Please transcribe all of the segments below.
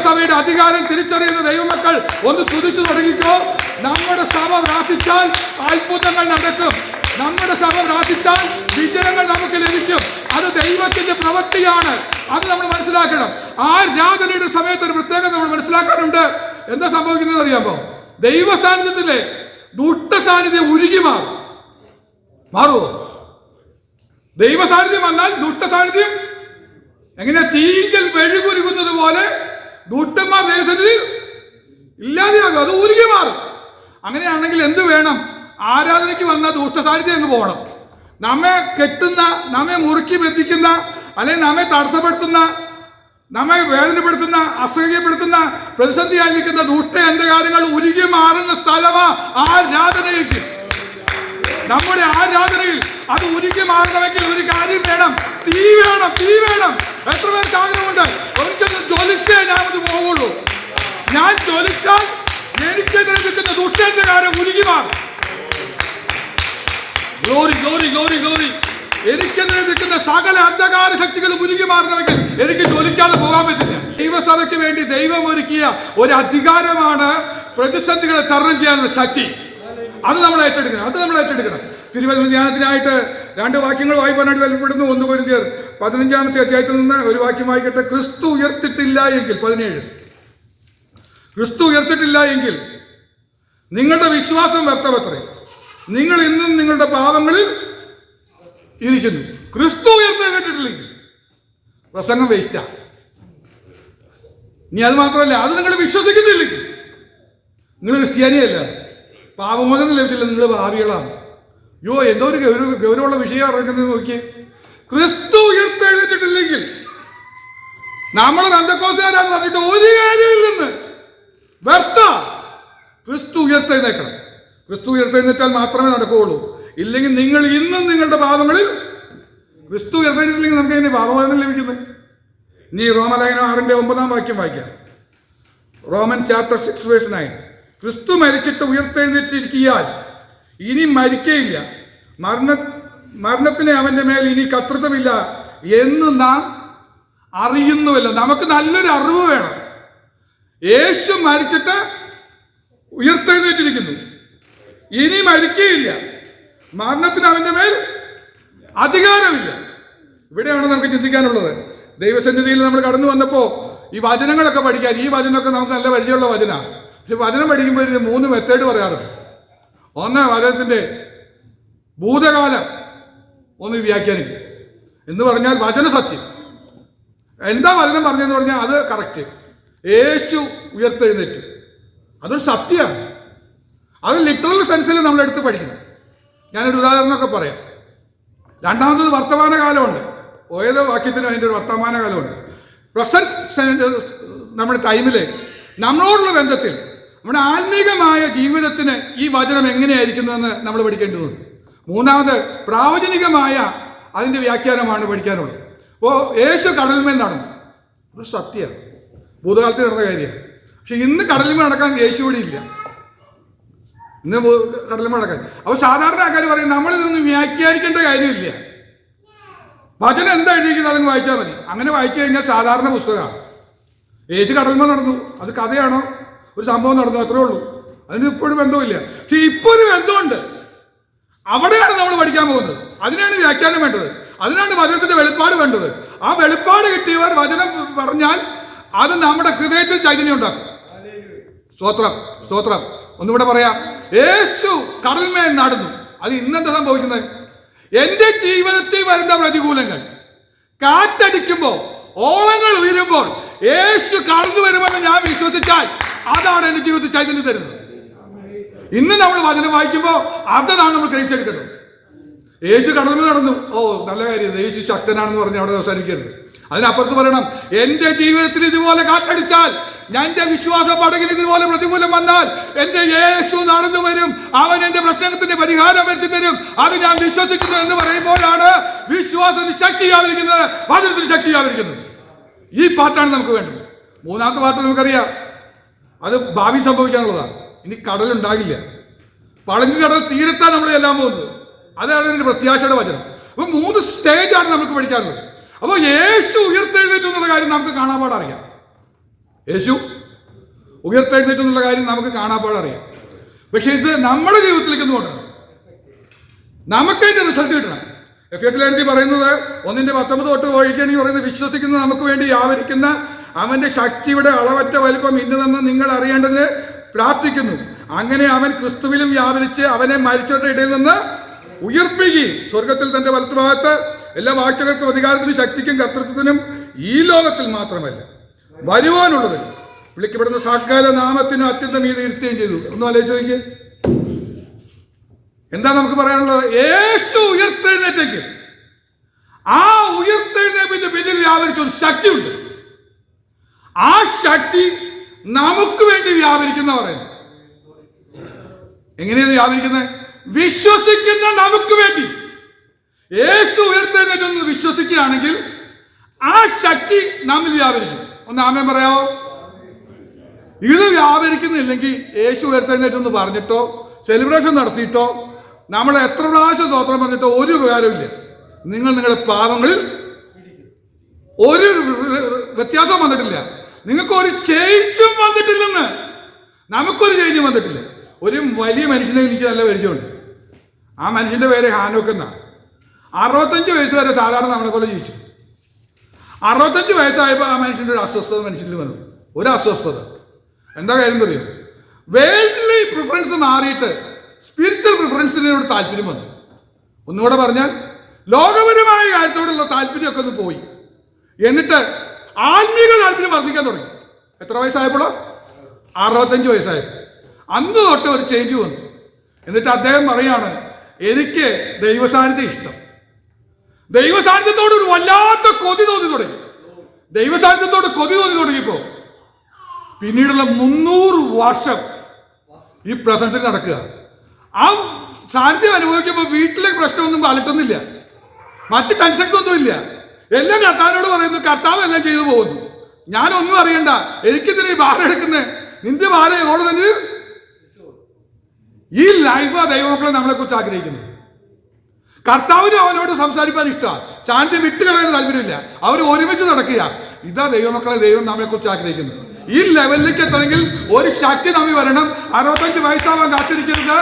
ദൈവസഭയുടെ അധികാരം തിരിച്ചറിയുന്ന ദൈവമക്കൾ ഒന്ന് സ്തുതിച്ചു തുടങ്ങിക്കോ. നമ്മുടെ സഭ പ്രാർത്ഥിച്ചാൽ അത്ഭുതങ്ങൾ നടക്കും. നമ്മുടെ സഭ പ്രാർത്ഥിച്ചാൽ വിജയങ്ങൾ നമുക്ക് ലഭിക്കും. അത് ദൈവത്തിന്റെ പ്രവൃത്തിയാണ്. അത് നമ്മൾ മനസ്സിലാക്കണം. ആ രാധനയുടെ സമയത്ത് ഒരു പ്രത്യേകത നമ്മൾ മനസ്സിലാക്കാനുണ്ട് എന്താ സംഭവിക്കുന്നത് അറിയാമോ? ദൈവ സാന്നിധ്യത്തിലെ ദുഷ്ട സാന്നിധ്യം ഉരുകി മാറും. മാറുമോ ദൈവ സാന്നിധ്യം വന്നാൽ ദുഷ്ട സാന്നിധ്യം എങ്ങനെ തീങ്കൽ വെഴുകുരുകുന്നത് പോലെ ദുഷ്ടന്മാർ ദേശത്തിൽ ഇല്ലാതെയാകും. അത് ഉരുകി മാറും. അങ്ങനെയാണെങ്കിൽ എന്ത് വേണം? ആരാധനയ്ക്ക് വന്ന ദുഷ്ട സാന്നിധ്യം അങ്ങ് പോകണം. നമ്മെ കെട്ടുന്ന നമ്മെ മുറുക്കി ബന്ധിക്കുന്ന അല്ലെങ്കിൽ നമ്മെ തടസ്സപ്പെടുത്തുന്ന നമ്മെ വേദനപ്പെടുത്തുന്ന അസഹ്യപ്പെടുത്തുന്ന പ്രതിസന്ധിയായി നിൽക്കുന്ന ദുഷ്ട കാര്യങ്ങൾ ഉരുകി മാറുന്ന സ്ഥലമാ ആരാധനയ്ക്ക് നമ്മുടെ ആരാധനയിൽ അത് ഒരിക്കലും മാറണമെങ്കിൽ ഒരു കാര്യം വേണം. തീ വേണം തീ വേണം. എത്ര പേർക്ക് ആഗ്രഹമുണ്ട്? ഒരിക്കലും ജ്വലിച്ചേ ഞാൻ അത് പോകുള്ളൂ ഞാൻ ജ്വലിച്ചാൽ എനിക്കെതിരെ നിൽക്കുന്ന ദുഷ്ടന്റെ കാര്യം ഉരുകി മാറും. Glory glory glory glory. എനിക്കെതിരെ നിൽക്കുന്ന സകല അന്ധകാര ശക്തികൾ ഉരുകി മാറണമെങ്കിൽ എനിക്ക് ജ്വലിക്കാതെ പോകാൻ പറ്റില്ല. ദൈവസഭയ്ക്ക് വേണ്ടി ദൈവം ഒരുക്കിയ ഒരു അധികാരമാണ് പ്രതിസന്ധികളെ തരണം ചെയ്യാനുള്ള ശക്തി. അത് നമ്മൾ ഏറ്റെടുക്കണം അത് നമ്മൾ ഏറ്റെടുക്കണം. തിരുവചന ധ്യാനത്തിനായിട്ട് രണ്ട് വാക്യങ്ങൾ വായിക്കാനായിട്ട് താല്പര്യപ്പെടുന്നു ഒന്ന് പൊരുതിയർ പതിനഞ്ചാമത്തെ അധ്യായത്തിൽ നിന്ന് ഒരു വാക്യം വായിക്കട്ടെ. ക്രിസ്തു ഉയർത്തിട്ടില്ല എങ്കിൽ പതിനേഴ്. ക്രിസ്തു ഉയർത്തിട്ടില്ല എങ്കിൽ നിങ്ങളുടെ വിശ്വാസം വ്യർത്ഥമത്രേ. നിങ്ങൾ ഇന്നും നിങ്ങളുടെ പാപങ്ങളിൽ ഇരിക്കുന്നു. ക്രിസ്തു ഉയർത്തെഴുന്നിട്ടില്ലെങ്കിൽ പ്രസംഗം വേസ്റ്റാ ഇനി അത് മാത്രമല്ല അത് നിങ്ങൾ വിശ്വസിക്കുന്നില്ലെങ്കിൽ. നിങ്ങൾ ക്രിസ്ത്യാനിയല്ല. പാപമോചനം ലഭിച്ചില്ല നിങ്ങൾ ഭാവികളാണ്. യോ എന്തോ ഒരു ഗൗരവ ഗൗരവമുള്ള വിഷയം ഇറങ്ങുന്നത് നോക്കി ക്രിസ്തു ഉയർത്തെഴുന്നിട്ടില്ലെങ്കിൽ നമ്മൾ ബന്ധക്കോസുകാരാന്ന് പറഞ്ഞിട്ട് ഒരു കാര്യമില്ലെന്ന് വ്യർത്ഥ. ക്രിസ്തു ഉയർത്തെഴുന്നേക്കണം. ക്രിസ്തു ഉയർത്തെഴുന്നേറ്റാൽ മാത്രമേ നടക്കുകയുള്ളൂ. ഇല്ലെങ്കിൽ നിങ്ങൾ ഇന്നും നിങ്ങളുടെ പാപങ്ങളിൽ ക്രിസ്തു ഉയർത്തെഴുന്നില്ലെങ്കിൽ നമുക്ക് എങ്ങനെ പാപമോചനം ലഭിക്കുന്നത് ഇനി റോമലേഖനം ആറിന്റെ ഒമ്പതാം വാക്യം വായിക്കാം. Roman chapter six verse nine ക്രിസ്തു മരിച്ചിട്ട് ഉയർത്തെഴുന്നേറ്റിരിക്കിയാൽ ഇനി മരിക്കയില്ല. മരണ മരണത്തിന് അവന്റെ മേൽ ഇനി കർത്തൃത്വമില്ല എന്ന് നാം അറിയുന്നുവല്ലോ. നമുക്ക് നല്ലൊരു അറിവ് വേണം. യേശു മരിച്ചിട്ട് ഉയർത്തെഴുന്നേറ്റിരിക്കുന്നു. ഇനി മരിക്കയില്ല. മരണത്തിന് അവന്റെ മേൽ അധികാരമില്ല. ഇവിടെയാണ് നമുക്ക് ചിന്തിക്കാനുള്ളത്. ദൈവസന്നിധിയിൽ നമ്മൾ കടന്നു വന്നപ്പോൾ ഈ വചനങ്ങളൊക്കെ പഠിക്കാൻ ഈ വചനമൊക്കെ നമുക്ക് നല്ല പരിചയമുള്ള വചന. പക്ഷെ വചനം പഠിക്കുമ്പോൾ മൂന്ന് മെത്തേഡ് പറയാറുണ്ട്. ഒന്ന് വചനത്തിന്റെ ഭൂതകാലം. ഒന്ന് വ്യാഖ്യാനിക്കുക. എന്ന് പറഞ്ഞാൽ വചന സത്യം. എന്താ വചനം പറഞ്ഞതെന്ന് പറഞ്ഞാൽ അത് കറക്റ്റ് യേശു ഉയർത്തെഴുന്നേറ്റു. അതൊരു സത്യമാണ്. അത് ലിറ്ററൽ സെൻസിൽ നമ്മൾ എടുത്ത് പഠിക്കണം. ഞാനൊരു ഉദാഹരണമൊക്കെ പറയാം. രണ്ടാമത്തത് വർത്തമാന കാലമുണ്ട് ഓരോ വാക്യത്തിനും അതിന്റെ ഒരു വർത്തമാന കാലമുണ്ട് പ്രസന്റ് നമ്മുടെ ടൈമിൽ നമ്മളോടുള്ള ബന്ധത്തിൽ നമ്മുടെ ആത്മീകമായ ജീവിതത്തിന് ഈ വചനം എങ്ങനെയായിരിക്കുന്നതെന്ന് നമ്മൾ പഠിക്കേണ്ടതുണ്ട്. മൂന്നാമത് പ്രാവചനികമായ അതിന്റെ വ്യാഖ്യാനമാണ് പഠിക്കാനുള്ളത്. അപ്പോൾ യേശു കടൽമേൽ നടന്നു. ഒരു സത്യമാണ് ഭൂതകാലത്തിൽ നടന്ന കാര്യമാണ്. പക്ഷെ ഇന്ന് കടലിന്മേൽ നടക്കാൻ യേശു ഇവിടെ ഇല്ല. ഇന്ന് കടലിന്മേൽ നടക്കാൻ. അപ്പോൾ സാധാരണ ആൾക്കാർ പറയും നമ്മളിതൊന്നും വ്യാഖ്യാനിക്കേണ്ട കാര്യമില്ല. വചനം എന്താ എഴുതിയിരിക്കുന്നത് അതങ്ങ് വായിച്ചാൽ മതി. അങ്ങനെ വായിച്ചു കഴിഞ്ഞാൽ സാധാരണ പുസ്തകമാണ്. യേശു കടലിന്മേൽ നടന്നു. അത് കഥയാണോ? ഒരു സംഭവം നടന്നു അത്രേ ഉള്ളൂ. അതിന് ഇപ്പോഴും ബന്ധമില്ല പക്ഷെ ഇപ്പോൾ ഒരു ബന്ധമുണ്ട് അവിടെയാണ് നമ്മൾ പഠിക്കാൻ പോകുന്നത്. അതിനാണ് വ്യാഖ്യാനം വേണ്ടത്. അതിനാണ് വചനത്തിന്റെ വെളിപ്പാട് വേണ്ടത്. ആ വെളിപ്പാട് കിട്ടിയവർ വചനം പറഞ്ഞാൽ അത് നമ്മുടെ ഹൃദയത്തിൽ ചൈതന്യം ഉണ്ടാക്കും. സ്തോത്രം സ്തോത്രം. ഒന്നുകൂടെ പറയാം. യേശു കടൽമേൽ നടന്നു. അത് ഇന്നെന്താ സംഭവിക്കുന്നത്? എന്റെ ജീവിതത്തിൽ വരുന്ന പ്രതികൂലങ്ങൾ. കാറ്റടിക്കുമ്പോൾ ഓളങ്ങൾ ഉയരുമ്പോൾ യേശു കടന്നു വരുമെന്ന് ഞാൻ വിശ്വസിച്ചാൽ അതാണ് എന്റെ ജീവിതത്തിൽ ചൈതന്യം തരുന്നത്. ഇന്ന് നമ്മൾ വചനം വായിക്കുമ്പോൾ അതാണ് നമ്മൾ കഴിച്ചെടുക്കുന്നത് യേശു കടന്നു നടന്നു. ഓ നല്ല കാര്യം. യേശു ശക്തനാണെന്ന് പറഞ്ഞ് അവിടെ അവസാനിക്കരുത്. അതിനപ്പുറത്ത് പറയണം എന്റെ ജീവിതത്തിൽ ഇതുപോലെ കാറ്റടിച്ചാൽ എന്റെ വിശ്വാസ പടകിൽ ഇതുപോലെ പ്രതികൂലം വന്നാൽ എന്റെ യേശു നടന്നു വരും. അവൻ എന്റെ പ്രശ്നത്തിന്റെ പരിഹാരം വരുത്തി തരും. അത് ഞാൻ വിശ്വസിക്കുന്നു എന്ന് പറയുമ്പോഴാണ് വിശ്വാസം ശക്തിയാവിരിക്കുന്നത് വചനത്തിന് ശക്തിയാവിരിക്കുന്നത് ഈ പാട്ടാണ് നമുക്ക് വേണ്ടത്. മൂന്നാമത്തെ പാട്ട് നമുക്കറിയാം. അത് ഭാവി സംഭവിക്കാനുള്ളതാണ് ഇനി കടലുണ്ടാകില്ല. പളഞ്ഞു കടൽ തീരത്താണ് നമ്മൾ എല്ലാം പോകുന്നത്. അതാണ് എന്റെ പ്രത്യാശയുടെ വചനം. അപ്പൊ മൂന്ന് സ്റ്റേജാണ് നമുക്ക് പഠിക്കാനുള്ളത്. അപ്പോൾ യേശു ഉയർത്തെഴുന്നേറ്റു എന്നുള്ള കാര്യം നമുക്ക് കാണാൻ പാടറിയാം. യേശു ഉയർത്തെഴുന്നേറ്റു എന്നുള്ള കാര്യം നമുക്ക് കാണാപാടറിയാം പക്ഷെ ഇത് നമ്മുടെ ജീവിതത്തിലേക്ക് ഒന്ന് കൊണ്ടുവരണം. നമുക്ക് അതിന്റെ റിസൾട്ട് കിട്ടണം. എഫ് എസ് എഴുതി പറയുന്നത് ഒന്നിന്റെ പത്തൊമ്പത് തൊട്ട് ഒഴിക്കുകയാണെങ്കിൽ പറയുന്നത് വിശ്വസിക്കുന്ന നമുക്ക് വേണ്ടി വ്യാപരിക്കുന്ന അവന്റെ ശക്തിയുടെ അളവറ്റ വലിപ്പം ഇന്നതെന്ന് നിങ്ങൾ അറിയേണ്ടതിന് പ്രാർത്ഥിക്കുന്നു. അങ്ങനെ അവൻ ക്രിസ്തുവിലും വ്യാപരിച്ച് അവനെ മരിച്ചവരുടെ ഇടയിൽ നിന്ന് ഉയർപ്പിക്കുകയും സ്വർഗത്തിൽ തന്റെ വലത്തുഭാഗത്ത് എല്ലാ വാഴ്ചകൾക്കും അധികാരത്തിനും ശക്തിക്കും കർത്തൃത്വത്തിനും ഈ ലോകത്തിൽ മാത്രമല്ല വരുവാനുള്ളത് വിളിക്കപ്പെടുന്ന സകല നാമത്തിനും അത്യന്തം ഈ ഇരുത്തുകയും ചെയ്തു. ഒന്ന് ആലോചിച്ച് നോക്കിയേ. എന്താ നമുക്ക് പറയാനുള്ളത്? യേശു ഉയർത്തെഴുന്നേറ്റെങ്കിൽ. ആ ഉയർത്തെഴുന്നേപ്പിന്റെ പിന്നിൽ വ്യാപരിച്ച ഒരു ശക്തിയുണ്ട്. ആ ശക്തി നമുക്ക് വേണ്ടി വ്യാപരിക്കുന്ന പറയുന്നത്. എങ്ങനെയാണ് വ്യാപരിക്കുന്നത്? വിശ്വസിക്കുന്ന നമുക്ക് വേണ്ടി. യേശു ഉയർത്തെഴുന്നേറ്റെന്ന് വിശ്വസിക്കുകയാണെങ്കിൽ ആ ശക്തി നമ്മിൽ വ്യാപരിക്കും. ഒന്ന് ആമേൻ പറയാവോ? ഇത് വ്യാപരിക്കുന്നില്ലെങ്കിൽ യേശു ഉയർത്തെഴുന്നേറ്റെന്ന് പറഞ്ഞിട്ടോ സെലിബ്രേഷൻ നടത്തിയിട്ടോ നമ്മൾ എത്ര പ്രാവശ്യം സ്തോത്രം പറഞ്ഞിട്ടോ ഒരു ഉപകാരമില്ല നിങ്ങൾ നിങ്ങളുടെ പാവങ്ങളിൽ ഒരു വ്യത്യാസം വന്നിട്ടില്ല. നിങ്ങൾക്ക് ഒരു ചേഞ്ചും വന്നിട്ടില്ലെന്ന്. നമുക്കൊരു ചേഞ്ചും വന്നിട്ടില്ല. ഒരു വലിയ മനുഷ്യനെ എനിക്ക് നല്ല പരിചയമുണ്ട്. ആ മനുഷ്യന്റെ പേര് ഹാനോക്ക് എന്നാണ് അറുപത്തഞ്ച് വയസ്സ് വരെ സാധാരണ നമ്മളെ പോലെ ജീവിച്ചു. അറുപത്തഞ്ച് വയസ്സായപ്പോൾ ആ മനുഷ്യന്റെ ഒരു അസ്വസ്ഥത മനുഷ്യനിൽ വന്നു. ഒരു അസ്വസ്ഥത. എന്താ കാര്യം അറിയോ? വേൾഡ്ലി പ്രിഫറൻസ് മാറിയിട്ട് സ്പിരിച്വൽ പ്രിഫറൻസിനോട് താല്പര്യം വന്നു. ഒന്നുകൂടെ പറഞ്ഞാൽ ലോകപരമായ കാര്യത്തോടുള്ള താല്പര്യമൊക്കെ ഒന്ന് പോയി. എന്നിട്ട് ആത്മീക താല്പര്യം വർദ്ധിക്കാൻ തുടങ്ങി. എത്ര വയസ്സായപ്പോഴോ? അറുപത്തഞ്ച് വയസ്സായപ്പോൾ അന്ന് തൊട്ട് ഒരു ചേഞ്ച് വന്നു. എന്നിട്ട് അദ്ദേഹം പറയാണ് എനിക്ക് ദൈവസാന്നിധ്യം ഇഷ്ടം. ദൈവസാന്നിധ്യത്തോട് ഒരു വല്ലാത്ത കൊതി തോന്നി തുടങ്ങി. ദൈവസാന്നിധ്യത്തോട് കൊതി തോന്നി തുടങ്ങിയപ്പോ പിന്നീടുള്ള മുന്നൂറ് വർഷം ഈ പ്രസൻസിൽ നടക്കുക. ആ സാന്നിധ്യം അനുഭവിക്കുമ്പോൾ വീട്ടിലെ പ്രശ്നമൊന്നും അലട്ടുന്നില്ല. മറ്റ് ടെൻഷൻസ് ഒന്നും ഇല്ല എല്ലാം കർത്താവിനോട് പറയുന്നു കർത്താവ് എല്ലാം ചെയ്തു പോകുന്നു. ഞാനൊന്നും അറിയണ്ട. എനിക്കിതിന് ഈ ഭാരം എടുക്കുന്നത് നിന്റെ ഭാരം എങ്ങോട്ട് തന്നെ? ഈ ലൈഫ് ദൈവമക്കളെ നമ്മളെ കുറിച്ച് ആഗ്രഹിക്കുന്നത് കർത്താവിന് അവനോട് സംസാരിക്കാൻ ഇഷ്ടമാണ് ശാന്തി വിട്ടുകളയാൻ താല്പര്യമില്ല. അവർ ഒരുമിച്ച് നടക്കുക ഇതാ ദൈവമക്കളെ ദൈവം നമ്മളെ കുറിച്ച് ആഗ്രഹിക്കുന്നത് ഈ ലെവലിലേക്ക് എത്തണമെങ്കിൽ ഒരു ശക്തി നമ്മി വരണം. അറുപത്തഞ്ച് വയസ്സാവാൻ കാത്തിരിക്കരുത്.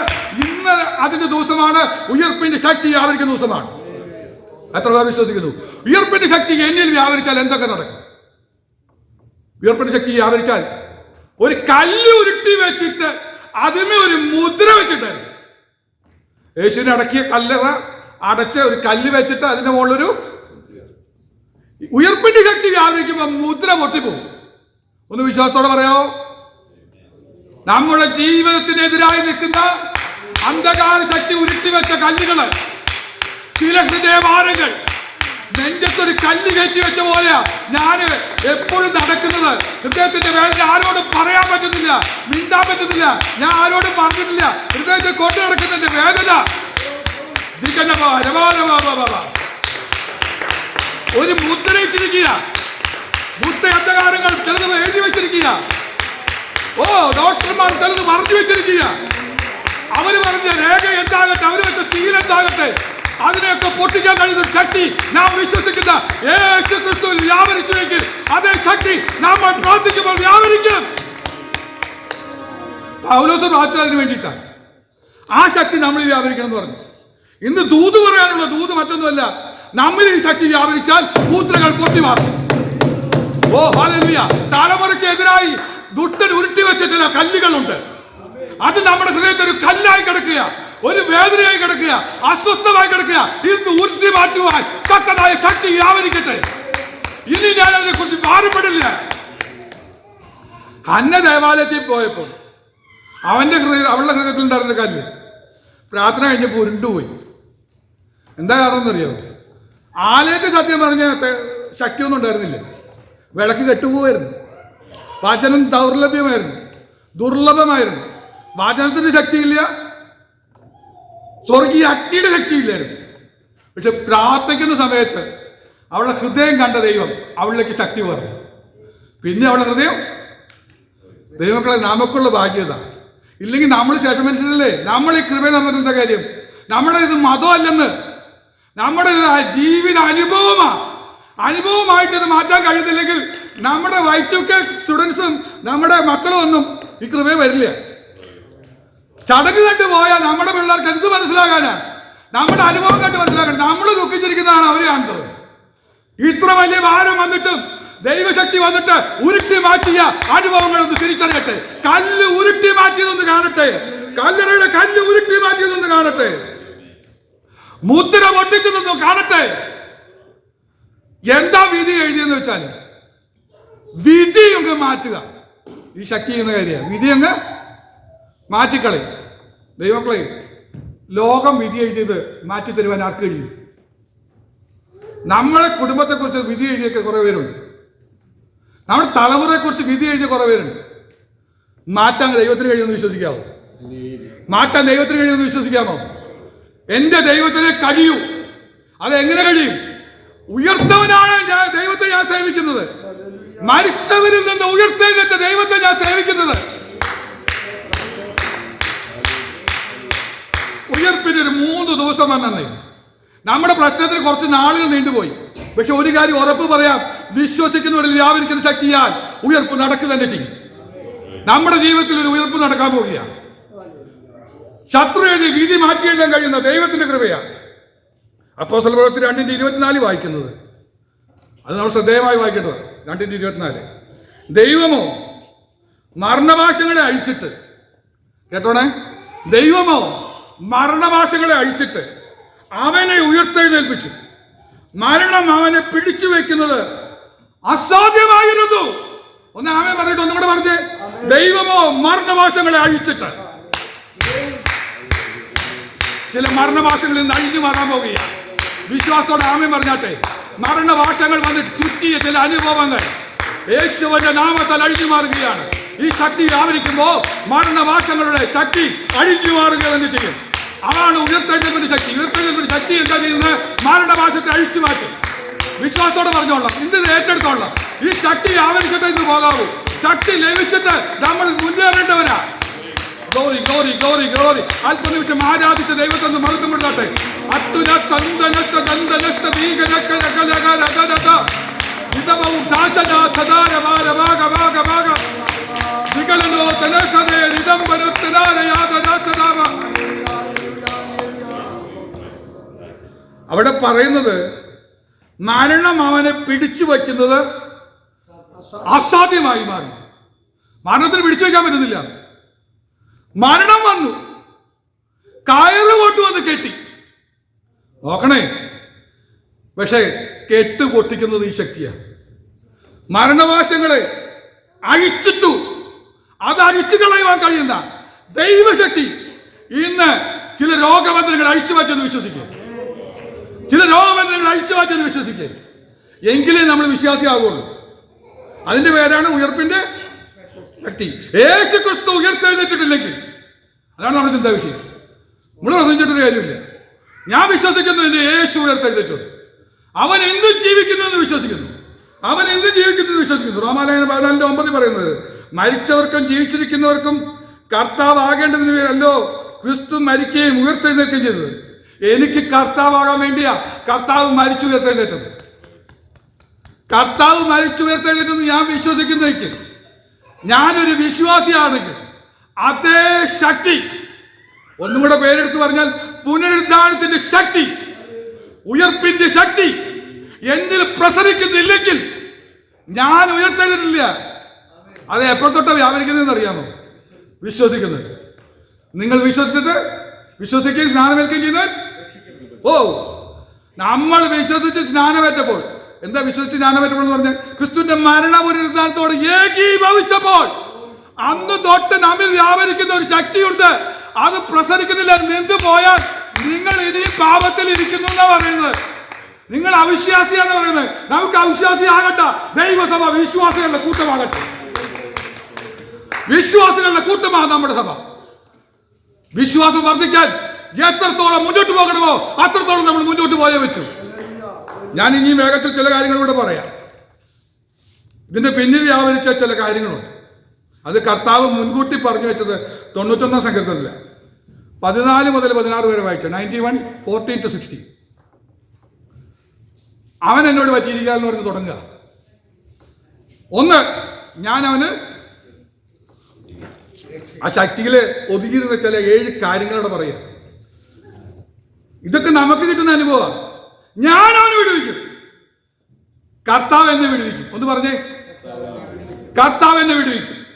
ഇന്ന് അതിന്റെ ദിവസമാണ്. ഉയർപ്പിന്റെ ശക്തി ആവരിക്കുന്ന ദിവസമാണ്. എത്ര പേർ വിശ്വസിക്കുന്നു? ഉയർപ്പിന്റെ ശക്തി എന്നിൽ വ്യാപരിച്ചാൽ എന്തൊക്കെ നടക്കും? ഉയർപ്പിന്റെ ശക്തി വ്യാപരിച്ചാൽ ഒരു കല്ല് ഉരുട്ടി വെച്ചിട്ട് അതിമേ ഒരു മുദ്ര വെച്ചിട്ടായിരുന്നു യേശുവിനെ അടക്കിയ കല്ലറ അടച്ച ഒരു കല്ല് വെച്ചിട്ട് അതിന്റെ മുകളിലൊരു ഉയർപ്പിന്റെ ശക്തി വ്യാപരിക്കുമ്പോൾ മുദ്ര പൊട്ടിപ്പോകും. ഒന്ന് വിശ്വാസത്തോടെ പറയാമോ നമ്മുടെ ജീവിതത്തിനെതിരായി നിൽക്കുന്ന അന്ധകാര ശക്തി ഉരുട്ടി വെച്ച കല്ലുകൾ ചില ദേവാലയങ്ങൾ നെഞ്ചത്തൊരു കല്ല് കയറ്റി വെച്ച പോലെയാ ഞാൻ എപ്പോഴും നടക്കുന്നത്. ഹൃദയത്തിന്റെ വേദന ആരോടും പറയാൻ പറ്റുന്നില്ല മിണ്ടാൻ പറ്റുന്നില്ല. ഞാൻ ആരോടും പറഞ്ഞിട്ടില്ല. ഹൃദയത്തെ കൊണ്ടു നടക്കുന്നതിന്റെ വേദന. ഒരു മുദ്ര ഇട്ടിരിക്കുക മുദ്ര അന്ധകാരങ്ങൾ ചിലത് എഴുതി വെച്ചിരിക്കുക ഓ ഡോക്ടർമാർ ചിലത് മറച്ചു വെച്ചിരിക്കുക അവർ പറഞ്ഞ രേഖ എന്താകട്ടെ? അവർ വെച്ച ശീല എന്താകട്ടെ? അതിനെയൊക്കെ പൊട്ടിക്കാൻ കഴിയുന്ന ശക്തി നാം വിശ്വസിക്കുന്ന യേശു ക്രിസ്തുവിൽ വ്യാപരിച്ചുവെങ്കിൽ അതേ ശക്തി നാം പ്രാർത്ഥിക്കുമ്പോൾ വ്യാപരിക്കും. പൗലോസ് പ്രാർത്ഥിച്ചതിന് വേണ്ടിയിട്ടാണ്. ആ ശക്തി നമ്മൾ വ്യാപരിക്കണം എന്ന് പറഞ്ഞു. ഇന്ന് ദൂത് പറയാനുള്ള ദൂത് മറ്റൊന്നുമല്ല. നമ്മൾ ഈ ശക്തി വ്യാപരിച്ചാൽ പൂത്രകൾ പൊട്ടി മാറും. ഓ ഹാലലുയ തലമുറയ്ക്ക് എതിരായി ദുഷ്ടൻ ഉരുട്ടി വെച്ച ചില കല്ലുകളുണ്ട്. അത് നമ്മുടെ ഹൃദയത്തിൽ ഒരു കല്ലായി കിടക്കുക ഒരു വേദനയായി കിടക്കുക അസ്വസ്ഥമായി കിടക്കുക. ഇന്ന് ഉരുത്തി മാറ്റുവാൻ തക്കതായ ശക്തി വ്യാപരിക്കട്ടെ. ഇനി ഞാൻ അതിനെ കുറിച്ച് ഭാരപ്പെടില്ല. അന്ന ദേവാലയത്തിൽ പോയപ്പോൾ അവന്റെ ഹൃദയ അവളുടെ ഹൃദയത്തിൽ ഉണ്ടായിരുന്ന കല്ല് പ്രാർത്ഥന കഴിഞ്ഞപ്പോൾ ഉരുണ്ടുപോയി. എന്താ കാരണം എന്നറിയോ? ആലയത്തിൽ സത്യം പറഞ്ഞ ശക്തിയൊന്നും ഉണ്ടായിരുന്നില്ല. വിളക്ക് കെട്ടുപോവായിരുന്നു. വാചനം ദൗർലഭ്യമായിരുന്നു. ദുർലഭമായിരുന്നു. വാചനത്തിന്റെ ശക്തിയില്ല. സ്വർഗീയ അഗ്നിയുടെ ശക്തിയില്ലായിരുന്നു. പക്ഷെ പ്രാർത്ഥിക്കുന്ന സമയത്ത് അവളുടെ ഹൃദയം കണ്ട ദൈവം അവളിലേക്ക് ശക്തി പറഞ്ഞു പിന്നെ അവളുടെ ഹൃദയം ദൈവങ്ങളെ നമുക്കുള്ള ഭാഗ്യത. ഇല്ലെങ്കിൽ നമ്മൾ ശേഷം മനുഷ്യരല്ലേ? നമ്മൾ ഈ കൃപ നടന്നിട്ട് കാര്യം? നമ്മുടെ ഇത് മതമല്ലെന്ന്. നമ്മുടെ ജീവിത അനുഭവമാ. അനുഭവമായിട്ട് ഇത് മാറ്റാൻ കഴിയുന്നില്ലെങ്കിൽ നമ്മുടെ വൈറ്റൊക്കെ സ്റ്റുഡൻസും നമ്മുടെ മക്കളും ഒന്നും ഈ കൃപയെ വരില്ല. ചടങ്ങ് കണ്ടു പോയാൽ നമ്മുടെ പിള്ളേർക്ക് എന്ത് മനസ്സിലാകാനാ? നമ്മുടെ അനുഭവം കണ്ട് മനസ്സിലാക്കണം നമ്മൾ ദുഃഖിച്ചിരിക്കുന്നതാണ് അവർ കണ്ടത്. ഇത്ര വലിയ ഭാരം വന്നിട്ടും ദൈവശക്തി വന്നിട്ട് ഉരുട്ടി മാറ്റിയ അനുഭവങ്ങളൊന്ന് തിരിച്ചറിയട്ടെ. കല്ല് ഉരുട്ടി മാറ്റിയതൊന്ന് കാണട്ടെ. കല്ലറയുടെ കല്ല് ഉരുട്ടി മാറ്റിയതൊന്ന് കാണട്ടെ. മുദ്ര പൊട്ടിച്ചതൊന്ന് കാണട്ടെ. എന്താ വിധി എഴുതിയെന്ന് വെച്ചാൽ വിധി അങ്ങ് മാറ്റുക. ഈ ശക്തി എന്ന കാര്യമാണ് വിധി അങ്ങ് മാറ്റിക്കളയും. ദൈവമക്കളെ ലോകം വിധി എഴുതിയത് മാറ്റി തരുവാൻ ആർക്ക് കഴിയും? നമ്മളെ കുടുംബത്തെക്കുറിച്ച് വിധി എഴുതിയൊക്കെ കുറെ പേരുണ്ട്. നമ്മുടെ തലമുറയെക്കുറിച്ച് വിധി എഴുതിയ കുറെ പേരുണ്ട്. മാറ്റാൻ ദൈവത്തിന് കഴിയുമെന്ന് വിശ്വസിക്കാമോ മാറ്റാൻ ദൈവത്തിന് കഴിയുമെന്ന് വിശ്വസിക്കാമോ? എന്റെ ദൈവത്തിന് കഴിയൂ. അത് എങ്ങനെ കഴിയും? ഉയർത്തവനാണ് ഞാൻ ദൈവത്തെ ഞാൻ സേവിക്കുന്നത്. മരിച്ചവരിൽ നിന്ന് ഉയർത്തെഴുന്നേറ്റ ദൈവത്തെ ഞാൻ സേവിക്കുന്നത്. ഉയർപ്പിന് ഒരു മൂന്ന് ദിവസം വന്നേ നമ്മുടെ പ്രശ്നത്തിന് കുറച്ച് നാളുകൾ നീണ്ടുപോയി. പക്ഷെ ഒരു കാര്യം ഉറപ്പ് പറയാം. വിശ്വസിക്കുന്നവരിൽ വ്യാപരിക്കുന്ന ശക്തിയാൽ ഉയർപ്പ് നടക്കുക തന്നെ ചെയ്യും. നമ്മുടെ ജീവിതത്തിൽ ഒരു ഉയർപ്പ് നടക്കാൻ പോവുകയാണ്. ശത്രു എഴുതി വിധി മാറ്റി എഴുതാൻ കഴിയുന്ന ദൈവത്തിന്റെ കൃപയാണ്. അപ്പോ പ്രവൃത്തി രണ്ടിന്റെ ഇരുപത്തിനാല് വായിക്കുന്നത്. അത് നമ്മൾ ശ്രദ്ധേയമായി വായിക്കേണ്ടത് രണ്ടിന്റെ ഇരുപത്തിനാല്. ദൈവമോ മരണഭാഷങ്ങളെ അഴിച്ചിട്ട്. കേട്ടോണേ? ദൈവമോ മരണഭാഷങ്ങളെ അഴിച്ചിട്ട് അവനെ ഉയർത്തെഴുന്നേൽപ്പിച്ചു. മരണം അവനെ പിടിച്ചു വെക്കുന്നത് അസാധ്യമായിരുന്നു. ഒന്ന് ആമേ പറഞ്ഞിട്ട് ഒന്നും കൂടെ പറഞ്ഞേ. ദൈവമോ മരണവാശങ്ങളെ അഴിച്ചിട്ട്. ചില മരണവാശങ്ങളിൽ നിന്ന് അഴിഞ്ഞു മാറാൻ പോവുകയാണ്. വിശ്വാസത്തോടെ ആമേ പറഞ്ഞാട്ടെ. മരണഭാഷകൾ വന്നിട്ട് ചുറ്റിയ ചില അനുഭവങ്ങൾ യേശുവിന്റെ നാമത്താൽ അഴിഞ്ഞു മാറുകയാണ്. ഈ ശക്തി വ്യാപരിക്കുമ്പോ മരണഭാഷങ്ങളുടെ ശക്തി അഴിഞ്ഞു മാറുക തന്നെ ചെയ്യും. അതാണ് ഉയർത്തെഴുന്നേൽപ്പിന്റെ ശക്തി. ഉയർത്തെഴുന്നേൽപ്പിന്റെ ശക്തി എന്താ ചെയ്യുന്നത്? മരണഭാഷത്തെ അഴിച്ചു മാറ്റും. വിശ്വാസത്തോടെ പറഞ്ഞോളാം. ഇന്ന് ഏറ്റെടുത്തോളാം. ഈ ശക്തി ആവരിച്ചിട്ട് ഇന്ന് പോകാവൂ. ശക്തി ലഭിച്ചിട്ട് നമ്മൾ മുന്നേറേണ്ടവരാ. ഗ്ലോറി ഗ്ലോറി ഗ്ലോറി ഗ്ലോറി അല്പനിമിഷം ആരാധിച്ച ദൈവത്തെ മറുത്തു കൊണ്ടാട്ടെ അവിടെ പറയുന്നത് മരണം അവനെ പിടിച്ചു വയ്ക്കുന്നത് അസാധ്യമായി മാറി. മരണത്തിന് പിടിച്ചു വയ്ക്കാൻ പറ്റുന്നില്ല. മരണം വന്നു. കയറ് കൊണ്ടുവന്ന് കെട്ടി. നോക്കണേ. പക്ഷേ കെട്ട് പൊട്ടിക്കുന്നത് ഈ ശക്തിയാ. മരണവാശങ്ങളെ അഴിച്ചിട്ടു. അത് അഴിച്ചു കളയുവാൻ കഴിയുന്ന ദൈവശക്തി. ഇന്ന് ചില രോഗബന്ധനങ്ങൾ അഴിച്ചു മാറ്റുമെന്ന് വിശ്വസിക്കുക ചില രോഗബന്ധനങ്ങൾ അഴിച്ചു മാറ്റി വിശ്വസിക്കുക എങ്കിലേ നമ്മൾ വിശ്വാസിയാകുള്ളൂ അതിന്റെ പേരാണ് ഉയർപ്പിന്റെ ശക്തി. യേശു ക്രിസ്തു ഉയർത്തെഴുന്നേറ്റിട്ടില്ലെങ്കിൽ. അതാണ് നമ്മുടെ ചിന്താ വിഷയം. നമ്മൾ പ്രസംഗിച്ചിട്ടൊരു കാര്യമില്ല. ഞാൻ വിശ്വസിക്കുന്നു എന്റെ യേശു ഉയർത്തെഴുന്നേറ്റു. അവൻ എന്തും ജീവിക്കുന്നു എന്ന് വിശ്വസിക്കുന്നു. അവൻ എന്തും ജീവിക്കുന്നു എന്ന് വിശ്വസിക്കുന്നു. റോമാലയന പതിനാലിന്റെ ഒമ്പതിൽ പറയുന്നത് മരിച്ചവർക്കും ജീവിച്ചിരിക്കുന്നവർക്കും കർത്താവ് ആകേണ്ടതിന് അല്ലോ ക്രിസ്തു മരിക്കുകയും ഉയർത്തെഴുന്നേൽക്കുകയും ചെയ്തത്. എനിക്ക് കർത്താവാകാൻ വേണ്ടിയാ. കർത്താവ് മരിച്ചു ഉയർത്തെഴുന്നേറ്റത്. കർത്താവ് മരിച്ചു ഉയർത്തെഴുന്നേറ്റെന്ന് ഞാൻ വിശ്വസിക്കുന്നെങ്കിൽ ഞാനൊരു വിശ്വാസിയാണെങ്കിൽ അതേ ശക്തി ഒന്നും കൂടെ പേരെടുത്ത് പറഞ്ഞാൽ പുനരുദ്ധാനത്തിന്റെ ശക്തി ഉയർപ്പിന്റെ ശക്തി എന്നിൽ പ്രസരിക്കുന്നില്ലെങ്കിൽ ഞാൻ ഉയർത്തെഴുന്നില്ല അത് എപ്പോഴത്തൊട്ടാ വ്യാപരിക്കുന്നതെന്ന് അറിയാമോ? വിശ്വസിക്കുന്നത്. നിങ്ങൾ വിശ്വസിച്ചിട്ട് വിശ്വസിക്കുകയും സ്നാനമേൽക്കുകയും ചെയ്താൽ നമ്മൾ വിശ്വസിച്ച് സ്നാനമേറ്റപ്പോൾ. എന്താ വിശ്വസിച്ച് സ്നാനമേറ്റപ്പോൾ എന്ന് പറഞ്ഞാൽ ക്രിസ്തുവിന്റെ ഒരു പുനരുദ്ധാനത്തോട് ഏകീഭവിച്ചപ്പോൾ അന്ന് തൊട്ട് നമ്മിൽ വ്യാപരിക്കുന്ന ഒരു ശക്തിയുണ്ട്. അത് പ്രസരിക്കുന്നില്ല നിന്ന് പോയാൽ നിങ്ങൾ ഇനിയും പാപത്തിൽ ഇരിക്കുന്നു എന്നാ പറയുന്നത്. നിങ്ങൾ അവിശ്വാസിയാന്ന് പറയുന്നത്. നമുക്ക് അവിശ്വാസിയാകട്ടെ ദൈവസഭ വിശ്വാസികളുടെ കൂട്ടമാകട്ടെ. വിശ്വാസികളുടെ കൂട്ടമാണ് നമ്മുടെ സഭ. വിശ്വാസം വർദ്ധിക്കാൻ എത്രത്തോളം മുന്നോട്ട് പോകണമോ അത്രത്തോളം നമ്മൾ മുന്നോട്ട് പോയേ പറ്റൂ. ഞാൻ ഇനി വേഗത്തിൽ ചില കാര്യങ്ങളൂടെ പറയാം. ഇതിന്റെ പിന്നിൽ വ്യാപരിച്ച ചില കാര്യങ്ങളുണ്ട്. അത് കർത്താവ് മുൻകൂട്ടി പറഞ്ഞു വെച്ചത് തൊണ്ണൂറ്റൊന്നാം സംഘത്തിലെ പതിനാല് മുതൽ പതിനാറ് വരെ വായിച്ചു ninety one fourteen two sixty അവൻ എന്നോട് പറ്റിയിരിക്കുക എന്ന് പറഞ്ഞ് തുടങ്ങുക. ഒന്ന് ഞാൻ അവന് ആ ശക്തിയിൽ ഒതുങ്ങിയിരുന്ന ചില ഏഴ് കാര്യങ്ങളോട് പറയാം. ഇതൊക്കെ നമുക്ക് കിട്ടുന്ന അനുഭവമാണ് ഞാൻ അവനെ വിടുവിക്കും. കർത്താവ് എന്നെ വിടുവിക്കും. ഒന്ന് പറഞ്ഞേ. കർത്താവ് എന്നെ വിടുവിക്കും.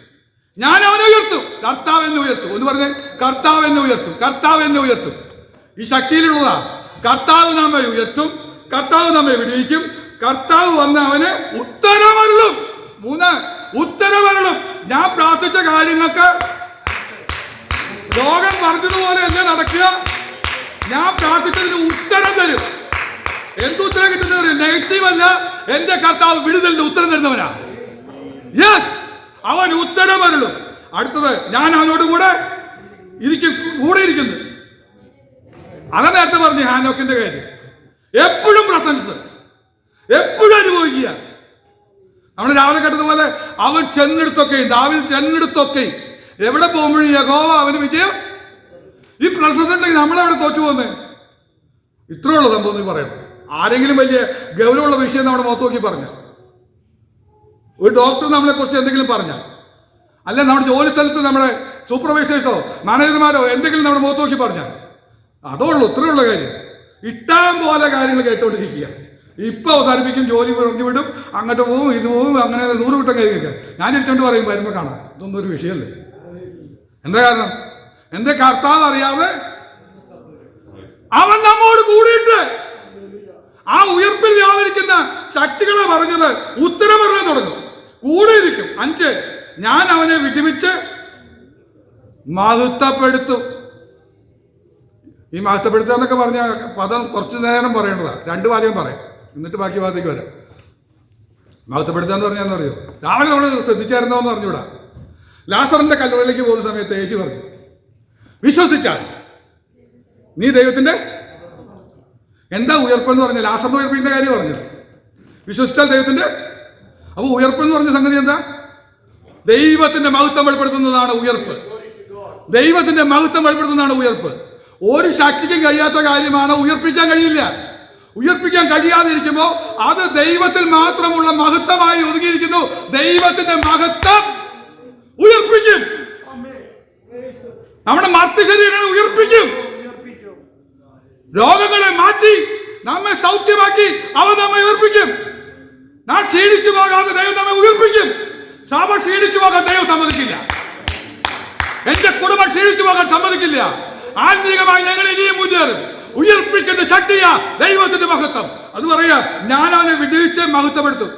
ഞാൻ അവനെ ഉയർത്തും. കർത്താവ് എന്നെ ഉയർത്തും. ഒന്ന് പറഞ്ഞേ. കർത്താവ് എന്നെ ഉയർത്തും. കർത്താവ് എന്നെ ഉയർത്തും. ഈ ശക്തിയിലുള്ളതാ. കർത്താവ് നമ്മെ ഉയർത്തും. കർത്താവ് നമ്മെ വിടുവിക്കും. കർത്താവ് വന്ന് അവന് ഉത്തരമരുളും മൂന്ന്. ഉത്തരമരുളും ഞാൻ പ്രാർത്ഥിച്ച കാര്യങ്ങൾക്ക് ലോകം പറഞ്ഞതുപോലെ എന്നെ നടക്കുക. ഞാൻ പ്രാർത്ഥിച്ചതിന് ഉത്തരം തരും. എന്ത് ഉത്തരം നെഗറ്റീവ് അല്ല എന്റെ കർത്താവ് വിടുതലിന്റെ ഉത്തരം തരുന്നവനാ. യെസ് അവൻ ഉത്തരം വരളും അടുത്തത് ഞാൻ അവനോട് കൂടെ ഇരിക്കും കൂടെ ഇരിക്കുന്നു. അതാ നേരത്തെ പറഞ്ഞു ഹാനോക്കിന്റെ കാര്യം. എപ്പോഴും പ്രസൻസ് എപ്പോഴും അനുഭവിക്കുക. നമ്മൾ രാവിലെ കേട്ടതുപോലെ അവൻ ചെന്നെടുത്തൊക്കെയും ദാവിൽ ചെന്നെടുത്തൊക്കെയും. എവിടെ പോകുമ്പോഴും യഹോവ അവന് വിജയം ഈ ഉണ്ടെങ്കിൽ നമ്മളെവിടെ തോറ്റു ഇത്രേ ഉള്ളൂ സംഭവം നീ പറയണം. ആരെങ്കിലും വലിയ ഗൗരവമുള്ള വിഷയം നമ്മുടെ മുഖത്ത് നോക്കി പറഞ്ഞ. ഒരു ഡോക്ടർ നമ്മളെ കുറിച്ച് എന്തെങ്കിലും പറഞ്ഞ. അല്ല നമ്മുടെ ജോലി സ്ഥലത്ത് നമ്മുടെ സൂപ്പർവൈസേഴ്സോ മാനേജർമാരോ എന്തെങ്കിലും നമ്മുടെ മുഖത്ത് നോക്കി പറഞ്ഞാൽ അതേ ഉള്ളൂ ഉള്ള കാര്യം. ഇഷ്ടം പോലെ കാര്യങ്ങൾ കേട്ടോണ്ടിരിക്കുക. ഇപ്പൊ അവസാനിപ്പിക്കും ജോലി പറഞ്ഞു വിടും അങ്ങോട്ട് പോവും ഇത് പോവും അങ്ങനെ നൂറ് വിട്ടം കാര്യങ്ങൾക്ക് ഞാൻ തിരിച്ചോണ്ട് പറയും വരുമ്പോൾ കാണാം. ഇതൊന്നും ഒരു വിഷയമല്ലേ എന്താ കാരണം? എന്റെ കർത്താവ് അറിയാതെ അവൻ നമ്മോട് കൂടിയിട്ട് ആ ഉയർപ്പിൽ വ്യാപരിക്കുന്ന ശക്തികളെ പറഞ്ഞത് ഉത്തരപറഞ്ഞു തുടങ്ങും. കൂടിയിരിക്കും അഞ്ച് ഞാൻ അവനെ വിടിവിച്ച് മഹത്വപ്പെടുത്തും. ഈ മഹത്വപ്പെടുത്തുക എന്നൊക്കെ പറഞ്ഞ പദം കുറച്ചു നേരം പറയേണ്ടതാണ് രണ്ട് വാചകം പറയാം. എന്നിട്ട് ബാക്കി ഭാഗത്തേക്ക് വരാം. മഹത്വപ്പെടുത്തുക എന്ന് പറഞ്ഞാൽ അറിയോ? രാവിലെ നമ്മൾ ശ്രദ്ധിച്ചായിരുന്നോ എന്ന് പറഞ്ഞുകൂടാ ലാസറിന്റെ കല്ലറയിലേക്ക് പോകുന്ന സമയത്ത് യേശു പറഞ്ഞു വിശ്വസിച്ചാൽ നീ ദൈവത്തിന്റെ എന്താ ഉയർപ്പെന്ന് പറഞ്ഞാൽ ആസന്ന ഉയർപ്പിന്റെ കാര്യം പറഞ്ഞത്. വിശ്വസിച്ചാൽ ദൈവത്തിന്റെ അപ്പൊ ഉയർപ്പെന്ന് പറഞ്ഞ സംഗതി എന്താ? ദൈവത്തിന്റെ മഹത്വം വെളിപ്പെടുത്തുന്നതാണ് ഉയർപ്പ്. ദൈവത്തിന്റെ മഹത്വം വെളിപ്പെടുത്തുന്നതാണ് ഉയർപ്പ്. ഒരു ശക്തിക്കും കഴിയാത്ത കാര്യമാണ് ഉയർപ്പിക്കാൻ കഴിയില്ല. ഉയർപ്പിക്കാൻ കഴിയാതിരിക്കുമ്പോൾ അത് ദൈവത്തിൽ മാത്രമുള്ള മഹത്വമായി ഒതുങ്ങിയിരിക്കുന്നു. ദൈവത്തിന്റെ മഹത്വം ഉയർപ്പിക്കും. നമ്മുടെ മർത്തശരീരങ്ങളെ ഉയർപ്പിക്കും. രോഗങ്ങളെ മാറ്റി നമ്മെ സൗഖ്യമാക്കി അവ നമ്മെ ഉയർപ്പിക്കും. നാം ക്ഷീണിച്ചു പോകാതെ ദൈവം നമ്മെ ഉയർപ്പിക്കും. സഭ ക്ഷീണിച്ചു പോകാൻ ദൈവം സമ്മതിക്കില്ല. എന്റെ കുടുംബം ക്ഷീണിച്ചു പോകാൻ സമ്മതിക്കില്ല. ആത്മീകമായി ഞങ്ങൾ ഇനിയും മുന്നേറും. ഉയർപ്പിക്കുന്ന ശക്തിയാ ദൈവത്തിന്റെ മഹത്വം. അത് പറയാ ഞാൻ വിജയിച്ച് മഹത്വപ്പെടുത്തും.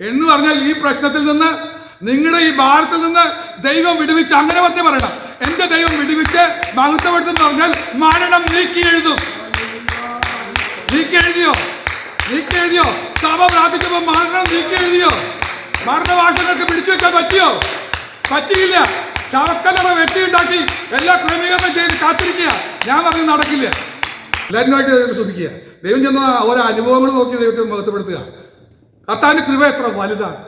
എന്ന് പറഞ്ഞാൽ ഈ പ്രശ്നത്തിൽ നിന്ന് നിങ്ങളുടെ ഈ ഭാരത്തിൽ നിന്ന് ദൈവം വിടുവിച്ച് അങ്ങനെ പറഞ്ഞ് പറയണം. എന്റെ ദൈവം വിടുവിച്ച് മഹത്വപ്പെടുത്തു എന്ന് പറഞ്ഞാൽ മരണം നീക്കി എഴുതും. നീക്കി എഴുതിയോ? നീക്കി എഴുതിയോ? സഭ പ്രാർത്ഥിച്ചപ്പോ മരണം നീക്കി എഴുതിയോ? മരണവാസങ്ങൾക്ക് പിടിച്ചു വെക്കാൻ പറ്റിയോ? പറ്റിയില്ല. ശവക്കല്ലറ വെട്ടിയുണ്ടാക്കി എല്ലാ ക്രമീകരണം ചെയ്ത് കാത്തിരിക്കുക. ഞാൻ പറഞ്ഞു നടക്കില്ല. എല്ലാവരുമായിട്ട് ശ്രദ്ധിക്കുക. ദൈവം ചെന്ന ഓരോ അനുഭവങ്ങൾ നോക്കി ദൈവത്തെ മഹത്വപ്പെടുത്തുക. കർത്താവിന്റെ കൃപ എത്ര വലുതാണ്.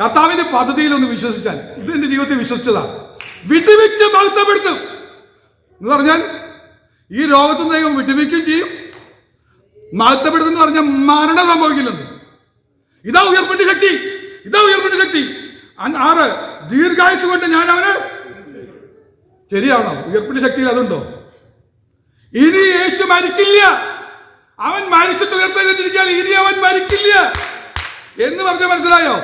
കർത്താവിന്റെ പദ്ധതിയിൽ ഒന്ന് വിശ്വസിച്ചാൽ ഇത് എന്റെ ജീവിതത്തിൽ വിശ്വസിച്ചതാ. വിട്ടുവെച്ച് മഹത്വപ്പെടുത്തും. എന്ന് പറഞ്ഞാൽ ഈ രോഗത്തിൽ നിന്ന് ദൈവം ചെയ്യും. മഹത്വപ്പെടുത്തും എന്ന് പറഞ്ഞാൽ മരണം സംഭവിക്കില്ലെന്ന് ഇതാ ഉയർപ്പിന്റെ ശക്തി. ഇതാ ഉയർപ്പിന്റെ ശക്തി. ആറ് ദീർഘായുസ് കൊണ്ട് ഞാൻ അവന് ശരിയാണോ ഉയർപ്പിന്റെ ശക്തിയിൽ അതുണ്ടോ? ഇനി യേശു മരിക്കില്ല. അവൻ മരിച്ചിട്ട് ഉയർത്തെഴുന്നിരിക്കാൻ ഇനി അവൻ മരിക്കില്ല. എന്ന് പറഞ്ഞ മനസ്സിലായോ?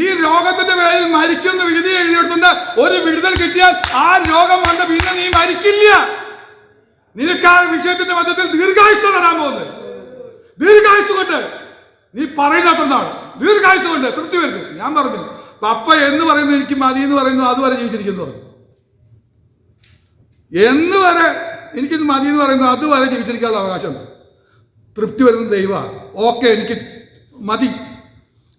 ഈ രോഗത്തിന്റെ പേരിൽ മരിക്കുന്ന വിധി എഴുതിയെടുത്തുന്ന ഒരു വിടുതൽ കിട്ടിയാൽ ആ രോഗം വന്ന പിന്നെ നീ മരിക്കില്ല. നിനക്ക് ആ വിഷയത്തിന്റെ മധ്യത്തിൽ ദീർഘായുസ് തരാൻ പോകുന്നത്. ദീർഘായുസ് കൊണ്ട് നീ പറയുന്നത്ര നാൾ. ദീർഘായുസ് കൊണ്ട് തൃപ്തി വരുന്നു. ഞാൻ പറഞ്ഞു പപ്പ എന്ന് പറയുന്നത് എനിക്ക് മതി എന്ന് പറയുന്നു അതുവരെ ജീവിച്ചിരിക്കുന്നു പറഞ്ഞു. എന്ന് വരെ എനിക്ക് മതി എന്ന് പറയുന്നു അതുവരെ ജീവിച്ചിരിക്കാനുള്ള അവകാശമുണ്ട്. തൃപ്തി വരുന്ന ദൈവ ഓക്കെ എനിക്ക് മതി.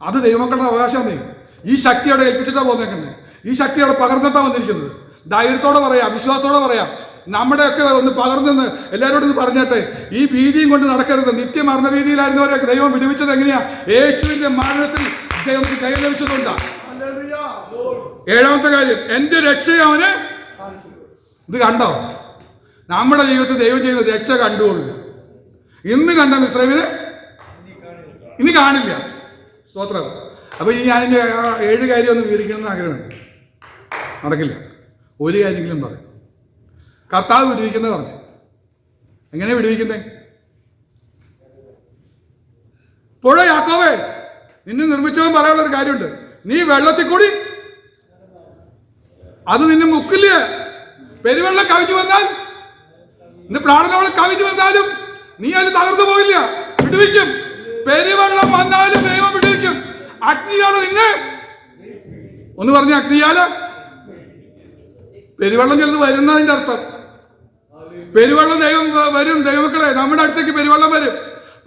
അത് ദൈവമക്കളുടെ അവകാശമാണ്. ഈ ശക്തിയോടെ ഏൽപ്പിച്ചിട്ടാ പോന്നേക്കുന്നത് ഈ ശക്തിയോടെ പകർന്നിട്ടാ വന്നിരിക്കുന്നത്. ധൈര്യത്തോടെ പറയാം വിശ്വാസത്തോടെ പറയാം. നമ്മുടെയൊക്കെ ഒന്ന് പകർന്നെന്ന് എല്ലാവരോടും ഒന്ന് പറഞ്ഞേട്ടെ ഈ ഭീതിയും കൊണ്ട് നടക്കരുത്. നിത്യമരണ ഭീതിയിലായിരുന്നവരെയൊക്കെ ദൈവം വിടുവിച്ചത് എങ്ങനെയാ? യേശുവിന്റെ മരണത്തിൽ ദൈവത്തിന് കൈ ലഭിച്ചതുകൊണ്ടാ. ഏഴാമത്തെ കാര്യം എന്റെ രക്ഷ അവന് ഇത് കണ്ടോ? നമ്മുടെ ജീവിതത്തിൽ ദൈവം ചെയ്യുന്ന രക്ഷ കണ്ടുകൊള്ളുക. ഇന്ന് കണ്ട മിശ്രമിന് ഇനി കാണില്ല. സ്തോത്രം. അപ്പൊ ഇനി ആ ഏഴ് കാര്യം ഒന്ന് വിവരിക്കണമെന്ന് ആഗ്രഹമുണ്ട്. നടക്കില്ല. ഒരു കാര്യമെങ്കിലും പറയും. കർത്താവ് വിടുവിക്കുന്നത് പറഞ്ഞു. എങ്ങനെ വിടുവിക്കുന്നേ? പുഴ യാക്കോവേ നിന്നെ നിർമ്മിച്ചവൻ പറയാനുള്ള ഒരു കാര്യമുണ്ട്. നീ വെള്ളത്തിൽ കൂടി. അത് നിന്നെ മുക്കില്ല? പെരുവെള്ളം കവിഞ്ഞു വന്നാൽ ഇന്ന് പ്രാണനോളം കവിഞ്ഞു വന്നാലും നീ അതിന് തകർന്നു പോയില്ല വിടുവിക്കും. പെരുവെള്ളം വന്നാലും ദൈവം അഗ്നിയാല നിന്നെ? ഒന്ന് പറഞ്ഞ അഗ്നിയാല. പെരുവെള്ളം ചെന്ന് വരുന്നതിന്റെ അർത്ഥം. പെരുവെള്ളം ദൈവം വരും ദൈവമക്കളെ. നമ്മുടെ അടുത്തേക്ക് പെരുവെള്ളം വരും.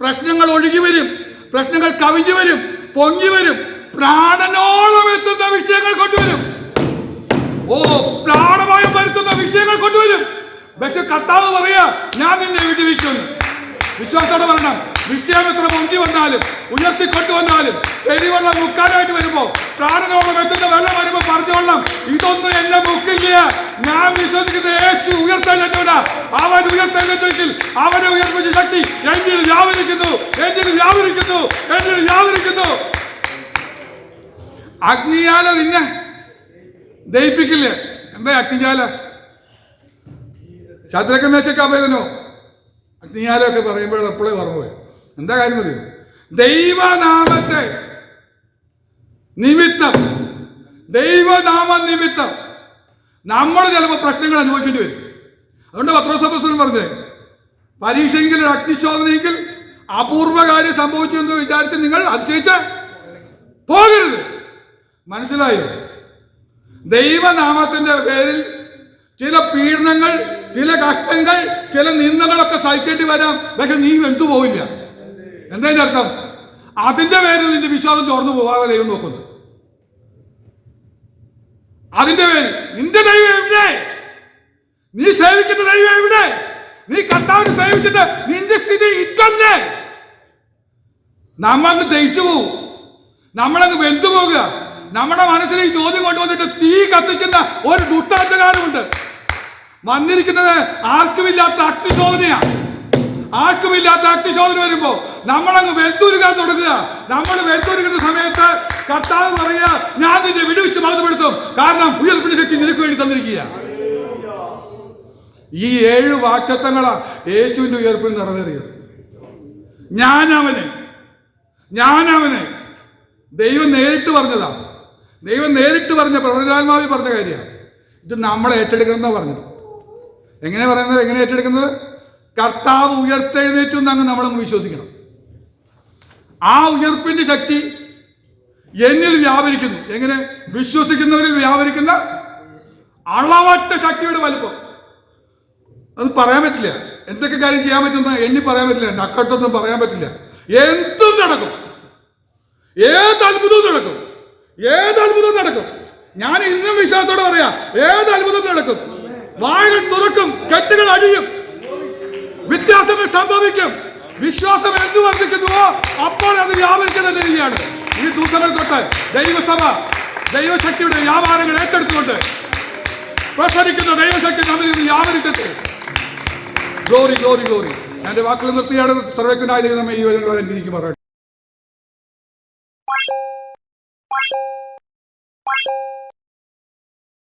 പ്രശ്നങ്ങൾ ഒഴുകി വരും. പ്രശ്നങ്ങൾ കവിഞ്ഞു വരും. പൊങ്ങി വരും. പ്രാണനോളം എത്തുന്ന വിഷയങ്ങൾ കൊണ്ടുവരും. ഓ പ്രാണമായും വരുത്തുന്ന വിഷയങ്ങൾ കൊണ്ടുവരും. പക്ഷെ കർത്താവ് പറയാ ഞാൻ നിന്നെ വിടുവിക്കുന്നു. വിശ്വാസത്തോടെ പറയണം. വിഷയം എത്ര മുങ്ങി വന്നാലും ഉയർത്തിക്കൊണ്ടുവന്നാലും എരിവെള്ളം മുക്കാനായിട്ട് വരുമ്പോ പ്രാണനോളം എത്തുന്ന വെള്ളം വരുമ്പോ പറഞ്ഞോളണം ഇതൊന്നും എന്നെ മുക്കില്ല. ഞാൻ വിശ്വസിക്കുന്ന യേശു ഉയർത്തെഴുന്നേറ്റവന അവൻ ഉയർത്തെഴുന്നേറ്റെങ്കിൽ അവനെ ഉയർപ്പിച്ച ശക്തി എന്നിൽ വ്യാപരിക്കുന്നു. എന്നിൽ വ്യാപരിക്കുന്നു. എന്നിൽ വ്യാപരിക്കുന്നു. അഗ്നിയാല നിന്നെ ദയിപ്പിക്കില്ലേ എന്താ അഗ്നിജാല അഗ്നിജാലൊക്കെ പറയുമ്പോൾ എപ്പോഴും ഓർമ്മ വരും എന്താ കാര്യം അറിയോ ദൈവനാമത്തെ നിമിത്തം. ദൈവനാമ നിമിത്തം നമ്മൾ ചിലപ്പോൾ പ്രശ്നങ്ങൾ അനുഭവിക്കേണ്ടി വരും. അതുകൊണ്ട് പത്രോസപ്രസനം പറഞ്ഞേ പരീക്ഷയെങ്കിൽ ഒരു അഗ്നിശോധനയെങ്കിൽ അപൂർവകാര്യം സംഭവിച്ചു എന്ന് വിചാരിച്ച് നിങ്ങൾ അതിശയിച്ച് പോകരുത്. മനസ്സിലായോ? ദൈവനാമത്തിന്റെ പേരിൽ ചില പീഡനങ്ങൾ ചില കഷ്ടങ്ങൾ ചില നിന്ദകളൊക്കെ സഹിക്കേണ്ടി വരാം. പക്ഷെ നീ എന്തു പോവില്ല എന്താ ഇതിന്റെ അർത്ഥം? അതിന്റെ പേരിൽ നിന്റെ വിശ്വാസം ചോർന്നു പോവാതെ ദൈവം നോക്കുന്നു. അതിന്റെ പേരിൽ നിന്റെ ദൈവം എവിടെ? നീ സേവിക്കുന്ന ദൈവം എവിടെ? നീ കർത്താവിനെ സേവിച്ചിട്ട് നിന്റെ സ്ഥിതി ഇതല്ലേ നമ്മളങ്ങ് തയ്ച്ചു പോകും നമ്മളങ്ങ് വെന്തു പോകുക. നമ്മുടെ മനസ്സിൽ ഈ ചോദ്യം കൊണ്ടുവന്നിട്ട് തീ കത്തിക്കുന്ന ഒരു ദുഷ്ടാന്തകാരമുണ്ട് വന്നിരിക്കുന്നത് ആർക്കുമില്ലാത്ത അഗ്നിശോധനയാ ആർക്കുമില്ലാത്ത അഗ്നിശോധന വരുമ്പോ നമ്മളങ്ങ് വെന്തുരുകാൻ തുടങ്ങുക. നമ്മൾ വെന്തുരുകുന്ന സമയത്ത് കർത്താവ് പറയുക ഞാൻ നിന്നെ വിടുവിച്ച് ബോധപ്പെടുത്തും കാരണം ഉയർപ്പിന്റെ ശക്തി നിനക്ക് വേണ്ടി തന്നിരിക്കുക ഈ ഏഴ് വാക്യത്വങ്ങളാ യേശുവിന്റെ ഉയർപ്പിൽ നിറവേറിയത്. ഞാൻ അവനെ ദൈവം നേരിട്ട് പറഞ്ഞതാ. ദൈവം നേരിട്ട് പറഞ്ഞ പ്രവചനാത്മാവി പറഞ്ഞ കാര്യമാണ് ഇത് നമ്മൾ ഏറ്റെടുക്കണം എന്നാ പറഞ്ഞത്. എങ്ങനെ പറയുന്നത്? എങ്ങനെ ഏറ്റെടുക്കുന്നത്? കർത്താവ് ഉയർത്തെഴുന്നേറ്റു എന്നങ്ങ് നമ്മളങ്ങ് വിശ്വസിക്കണം. ആ ഉയർപ്പിന്റെ ശക്തി എന്നിൽ വ്യാപരിക്കുന്നു. എങ്ങനെ? വിശ്വസിക്കുന്നവരിൽ വ്യാപരിക്കുന്ന അളവറ്റ ശക്തിയുടെ വലുപ്പം. അത് പറയാൻ പറ്റില്ല. എന്തൊക്കെ കാര്യം ചെയ്യാൻ പറ്റുന്ന എണ്ണി പറയാൻ പറ്റില്ല. നക്കട്ടൊന്നും പറയാൻ പറ്റില്ല. എന്തും നടക്കും. ഏത് അത്ഭുതവും നടക്കും. ഏത് അത്ഭുതവും നടക്കും. ഞാൻ ഇന്നും വിശ്വാസത്തോടെ പറയാ. ഏത് അത്ഭുതം നടക്കും. വായകൾ തുറക്കും. കെട്ടുകൾ അഴിയും. വ്യത്യാസങ്ങൾ സംഭവിക്കും. വിശ്വാസം എന്ത് വർദ്ധിക്കുന്നുവോ അപ്പോൾ അത് വ്യാപരിക്കുക തന്നെ ഈ ദിവസങ്ങൾ തൊട്ട് ദൈവസഭ ദൈവശക്തിയുടെ വ്യാപാരങ്ങൾ ഏറ്റെടുത്തുകൊണ്ട് പ്രസരിക്കുന്ന ദൈവശക്തി നമ്മൾ ഇത് വ്യാപരിക്കട്ടെ ഗ്ലോറി ഗ്ലോറി ഗ്ലോറി. എന്റെ വാക്കുകൾ നിർത്തിയാണ് സർവജ്ഞനായ ദൈവം ഈ വചനങ്ങളെ രീതിക്ക് പറയട്ടെ